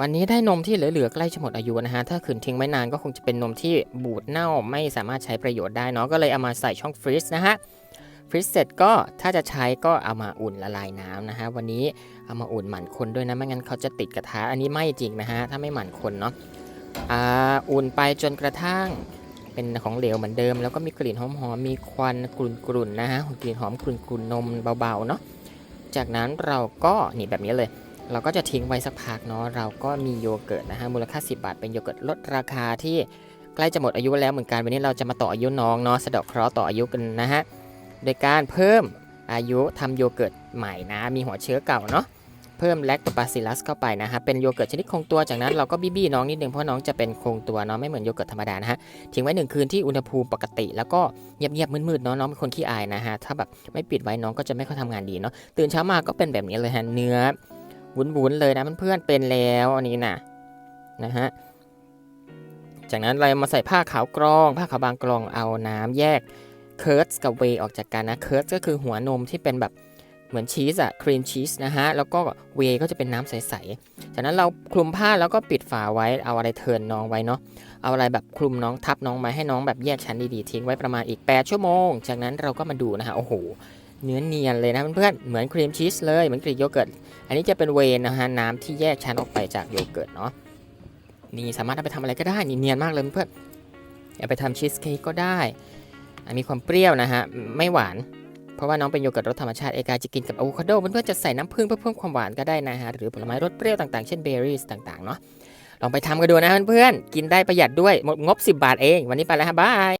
วันนี้ได้นมที่เหลือๆใกล้จะหมดอายุนะฮะ ถ้าขืนทิ้งไว้นานก็คงจะเป็นนมที่บูดเน่าไม่สามารถใช้ประโยชน์ได้เนาะ ก็เลยเอามาใส่ช่องฟรีซนะฮะ ฟรีซเสร็จก็ถ้าจะใช้ก็เอามาอุ่นละลายน้ำนะฮะ วันนี้เอามาอุ่นหมั่นคนด้วยนะ ไม่งั้นเขาจะติดกระทะ อันนี้ไม่จริงนะฮะ ถ้าไม่หมั่นคนเนาะ อ่า อุ่นไปจนกระทั่งเป็นของเหลวเหมือนเดิม แล้วก็มีกลิ่นหอมๆ มีควันกรุ่นๆนะฮะ กลิ่นหอมกรุ่นๆนมเบาๆเนาะ จากนั้นเราก็นี่แบบนี้เลย เราก็จะทิ้งไว้สักพักเนาะเราก็มีโยเกิร์ตนะฮะมูลค่า 10 บาท เป็นโยเกิร์ตลดราคาที่ใกล้จะหมดอายุแล้วเหมือนกันวันนี้เราจะมาต่ออายุน้องเนาะสะดาะเคราะห์ต่ออายุกันนะฮะโดยการเพิ่มอายุทำโยเกิร์ตใหม่นะ มีหัวเชื้อเก่าเนาะเพิ่มแลคโตบาซิลัสเข้าไปนะฮะเป็นโยเกิร์ตชนิดคงตัวจากนั้นเราก็บี้ๆน้องนิดนึงเพราะน้องจะเป็นคงตัวเนาะไม่เหมือนโยเกิร์ตธรรมดานะฮะทิ้งไว้หนึ่งคืนที่อุณหภูมิปกติ แล้วก็เงียบๆมืดๆเนาะน้องเป็นคนขี้อายนะฮะถ้าแบบไม่ปิดไว้น้องก็จะไม่ค่อยทำงานดีเนาะตื่นเช้ามาก็เป็นแบบนี้เลยฮะเนื้อ วุ้นๆเลยนะเพื่อนๆเป็นแล้วอันนี้นะนะฮะจากนั้นเรามาใส่ผ้าขาวกรองผ้าขาวบางกรองเอาน้ำแยกเคิร์สกับเวย์ออกจากกันนะเคิร์สก็คือหัวนมที่เป็นแบบเหมือนชีสอะครีมชีสนะฮะ แล้วก็เวก็จะเป็นน้ำใสๆ จากนั้นเราคลุมผ้าแล้วก็ปิดฝาไว้เอาอะไรเทินน้องไว้เนาะ เอาอะไรแบบคลุมน้องทับน้องไว้ให้น้องแบบแยกชั้นดีๆทิ้งไว้ประมาณอีก 8 ชั่วโมง จากนั้นเราก็มาดูนะฮะ โอ้โห เนื้อเนียนเลยนะเพื่อนๆเหมือนครีมชีสเลยเหมือนกรีกโยเกิร์ต อันนี้จะเป็นเวนนะฮะน้ำที่แยกชั้นออกไปจากโยเกิร์ตเนาะนี่สามารถเอาไปทำอะไรก็ได้นี่เนียนมากเลยเพื่อนเอาไปทำชีสเค้กก็ได้อะมีความเปรี้ยวนะฮะไม่หวาน เพราะว่าน้องเป็นโยเกิร์ตรสธรรมชาติเอกาจะกินกับอะโวคาโดเพื่อนๆจะใส่น้ำผึ้งเพื่อเพิ่มความหวานก็ได้นะฮะหรือผลไม้รสเปรี้ยวต่างๆเช่นเบอร์รี่ต่างๆเนาะลองไปทำกันดูนะเพื่อนๆกินได้ประหยัดด้วยหมดงบ 10 บาทเอง วันนี้ไปแล้วฮะบาย